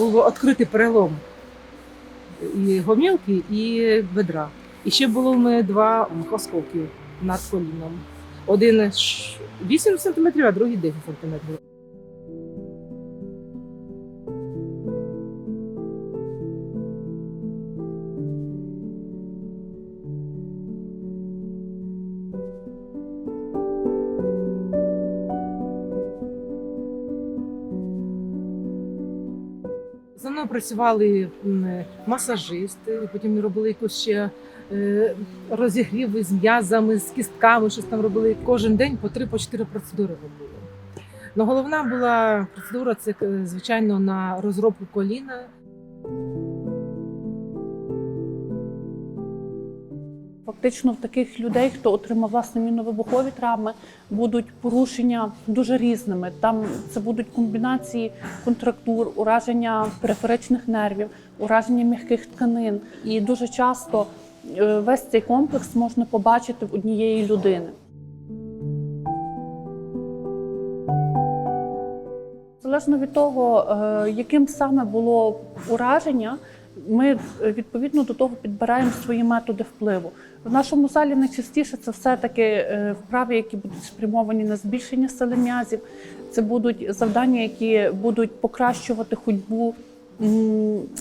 Був відкритий перелом і гомілки, і бедра. І ще було в мене два осколки над коліном. Один 8 см, а другий 10 см. За мною працювали масажисти, потім робили якусь ще е, розігріви з м'язами, з кістками, щось там робили кожен день по три, по чотири процедури робили. Ну, головна була процедура це, е, звичайно, на розробку коліна. Фактично, в таких людей, хто отримав власне мінно-вибухові травми, будуть порушення дуже різними. Там це будуть комбінації контрактур, ураження периферичних нервів, ураження м'яких тканин. І дуже часто е, весь цей комплекс можна побачити в однієї людини. Залежно від того, е, яким саме було ураження, ми е, відповідно до того підбираємо свої методи впливу. В нашому залі найчастіше це все-таки е, вправи, які будуть спрямовані на збільшення сили м'язів. Це будуть завдання, які будуть покращувати ходьбу,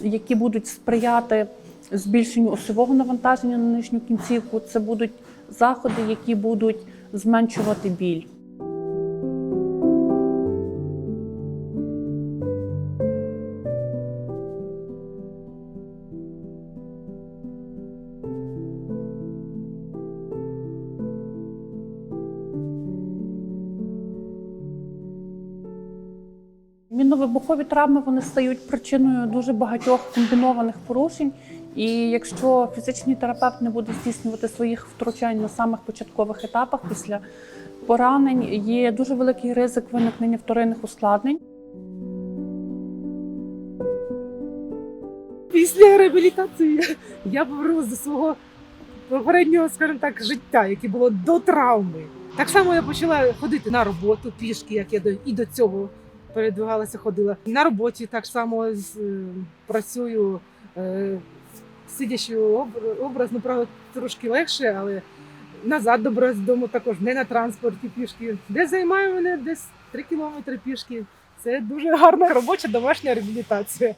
які будуть сприяти збільшенню осьового навантаження на нижню кінцівку. Це будуть заходи, які будуть зменшувати біль. Мінно-вибухові травми вони стають причиною дуже багатьох комбінованих порушень. І якщо фізичний терапевт не буде здійснювати своїх втручань на самих початкових етапах після поранень, є дуже великий ризик виникнення вторинних ускладнень. Після реабілітації я повернулася до свого попереднього, скажімо так, життя, яке було до травми. Так само я почала ходити на роботу пішки, як я до і до цього передвигалася, ходила. На роботі так само е, працюю, е, сидячи об- образно, правда, трошки легше, але назад добре з дому також, не на транспорті пішки. Де займає мене десь 3 кілометри пішки. Це дуже гарна робоча домашня реабілітація.